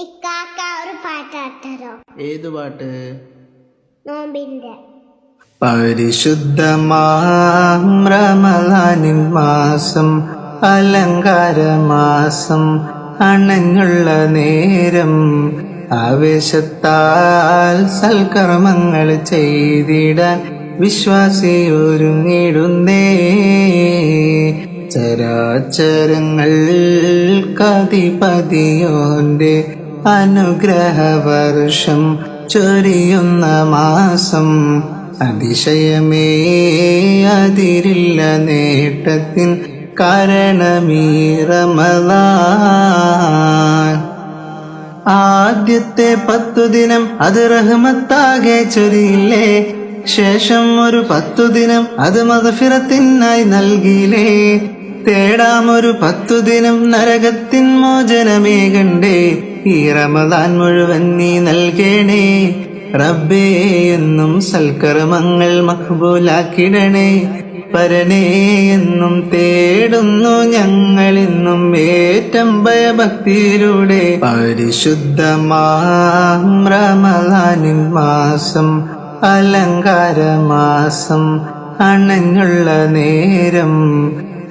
ഇക്കാക്ക ഒരു പാട്ടാട്ടരോ? ഏത് പാട്ട്? നോമ്പിന്റെ. പരിശുദ്ധമാം റമലാനിൻ മാസം അലങ്കാരമാസം അണഞ്ഞുള്ള നേരം ആവേശത്താൽ സൽക്കർമ്മങ്ങൾ ചെയ്തിടാൻ വിശ്വാസിയൊരുങ്ങിടുന്നേ. ചരാചരങ്ങൾ കതിപതിയോന്റെ അനുഗ്രഹവർഷം ചൊരിയുന്ന മാസം അതിശയമേ അതിരില്ല നേട്ടത്തിൻ ആദ്യത്തെ പത്തു ദിനം അത് റഹ്മത്താകെ ചൊരിയില്ലേ ശേഷം ഒരു പത്തു ദിനം അത് മതഫിറത്തിനായി നൽകിയില്ലേ. തേടാമൊരു പത്തു ദിനം നരകത്തിൻ മോചനമേകണ്ടേ ഈ റമദാൻ മുഴുവൻ നീ നൽകണേ. റബ്ബേ എന്നും സൽക്കർമ്മങ്ങൾ മഹബൂലാക്കിടണേ പരനേ എന്നും തേടുന്നു ഞങ്ങളിന്നും ഏറ്റം ഭയഭക്തിയിലൂടെ പരിശുദ്ധമാം റമലാനിൻ മാസം അലങ്കാരമാസം അണഞ്ഞുള്ള നേരം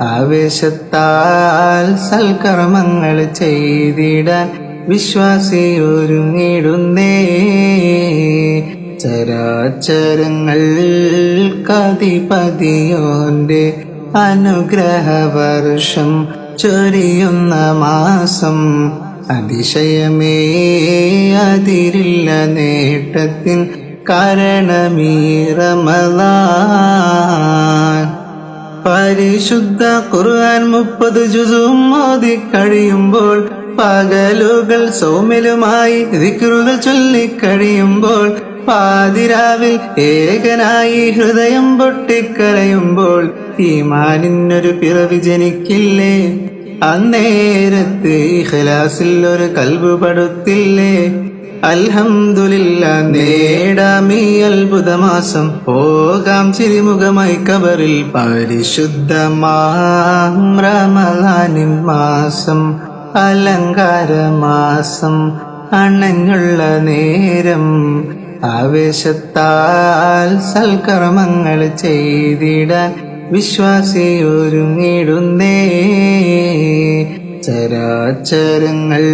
ആവേശത്താൽ സൽക്കർമ്മങ്ങൾ ചെയ്തിടാൻ വിശ്വാസിയൊരുങ്ങിടുന്നേ. ചരാചരങ്ങൾ കതിപതിയോന്റെ അനുഗ്രഹവർഷം ചൊരിയുന്ന മാസം അതിശയമേ അതിരില്ല നേട്ടത്തിൻ കാരണമീറമലാൻ പരിശുദ്ധ ഖുർആൻ മുപ്പത് ജുസും മോദി കഴിയുമ്പോൾ പകലുകൾ സൗമ്യലുമായി ദിക്റുകൾ ചൊല്ലിക്കഴിയുമ്പോൾ പാതിരാവിൽ ഏകനായി ഹൃദയം പൊട്ടിക്കരയുമ്പോൾ ഈ മാനിന്നൊരു പിറവി ജനിക്കില്ലേ? അന്നേരത്ത് ഇഖ്ലാസിൽ ഒരു കൽബ് പടുത്തില്ലേ? അൽഹംദുലില്ല നേടാമീ അത്ഭുതമാസം. പോകാം ചിരിമുഖമായി കബറിൽ. പരിശുദ്ധമാം റമലാനിൻ മാസം. അലങ്കാരമാസം അണഞ്ഞുള്ള നേരം ആവേശത്താൽ സൽക്കർമ്മങ്ങൾ ചെയ്തിടാൻ വിശ്വാസിയൊരുങ്ങിടുന്നേ. ചരാചരങ്ങൾ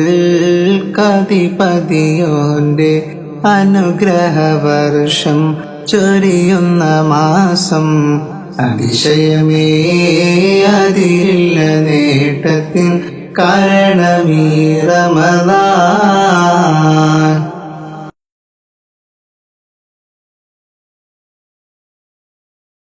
കതിപതിയോന്റെ അനുഗ്രഹവർഷം ചൊരിയുന്ന മാസം അതിശയമേ അതിരില്ല നേട്ടത്തിൻ കാരണമീറമതാ